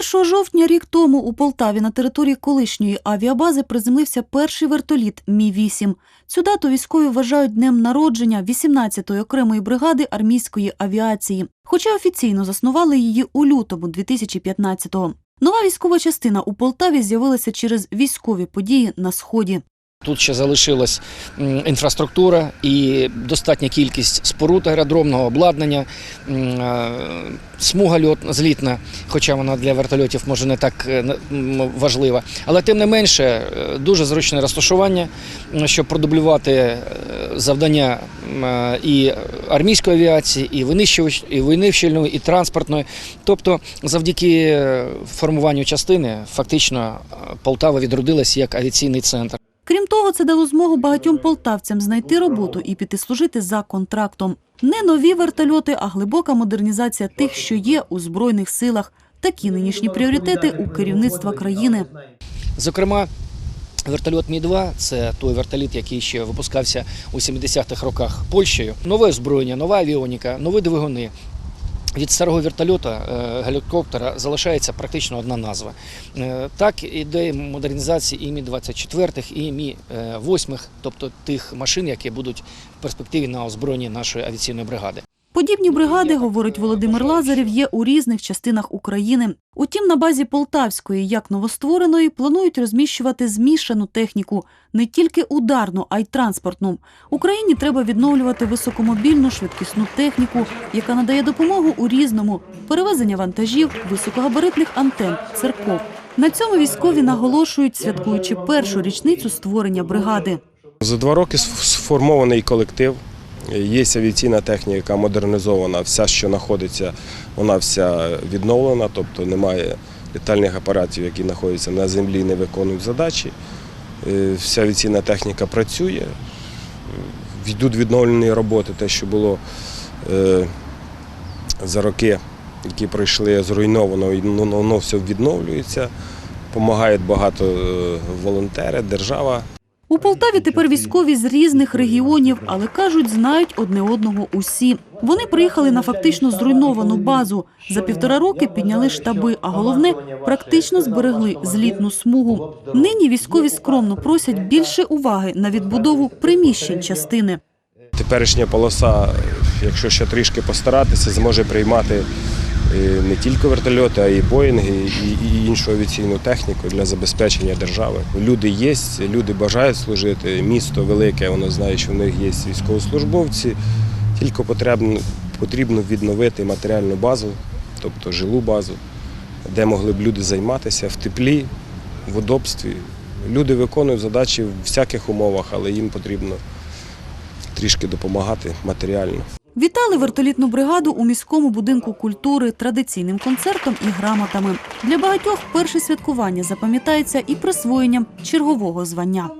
1 жовтня рік тому у Полтаві на території колишньої авіабази приземлився перший вертоліт Мі-8. Цю дату військові вважають днем народження 18-ї окремої бригади армійської авіації, хоча офіційно заснували її у лютому 2015-го. Нова військова частина у Полтаві з'явилася через військові події на сході. Тут ще залишилась інфраструктура і достатня кількість споруд аеродромного обладнання, е, смуга льот злітна, хоча вона для вертольотів може не так е, важлива. Але тим не менше е, дуже зручне розташування, щоб продублювати завдання і армійської авіації, і винищувальної, і транспортної. Тобто, завдяки формуванню частини, фактично Полтава відродилась як авіаційний центр. Крім того, це дало змогу багатьом полтавцям знайти роботу і піти служити за контрактом. Не нові вертольоти, а глибока модернізація тих, що є у збройних силах. Такі нинішні пріоритети у керівництва країни. Зокрема, вертольот Мі-2 – це той вертоліт, який ще випускався у 70-х роках Польщею. Нове озброєння, нова авіоніка, нові двигуни. Від старого вертольота е, гелікоптера залишається практично одна назва. Е, Так іде модернізація і Мі-24, і Мі-8, тобто тих машин, які будуть в перспективі на озброєнні нашої авіаційної бригади. Подібні бригади, говорить Володимир Лазарів, є у різних частинах України. Утім, на базі Полтавської, як новоствореної, планують розміщувати змішану техніку не тільки ударну, а й транспортну. Україні треба відновлювати високомобільну швидкісну техніку, яка надає допомогу у різному перевезення вантажів, високогабаритних антен, церков. На цьому військові наголошують, святкуючи першу річницю створення бригади. За два роки сформований колектив. Є авіаційна техніка, яка модернізована, вся, що знаходиться, вона вся відновлена, тобто немає літальних апаратів, які знаходяться на землі, не виконують задачі. Е, Вся авіаційна техніка працює. Йдуть відновлені роботи, те, що було е, за роки, які пройшли зруйновано, і воно воно все відновлюється. Помагають багато е, волонтери, держава. У Полтаві тепер військові з різних регіонів, але кажуть, знають одне одного усі. Вони приїхали на фактично зруйновану базу. За півтора роки підняли штаби, а головне практично зберегли злітну смугу. Нині військові скромно просять більше уваги на відбудову приміщень частини. Теперішня полоса, якщо ще трішки постаратися, зможе приймати не тільки вертольоти, а й боїнги і, іншу авіаційну техніку для забезпечення держави. Люди є, люди бажають служити. Місто велике, воно знає, що в них є військовослужбовці. Тільки потрібно, потрібно відновити матеріальну базу, тобто жилу базу, де могли б люди займатися в теплі, в удобстві. Люди виконують задачі в всяких умовах, але їм потрібно трішки допомагати матеріально. Вітали вертолітну бригаду у міському будинку культури традиційним концертом і грамотами. Для багатьох перше святкування запам'ятається і присвоєнням чергового звання.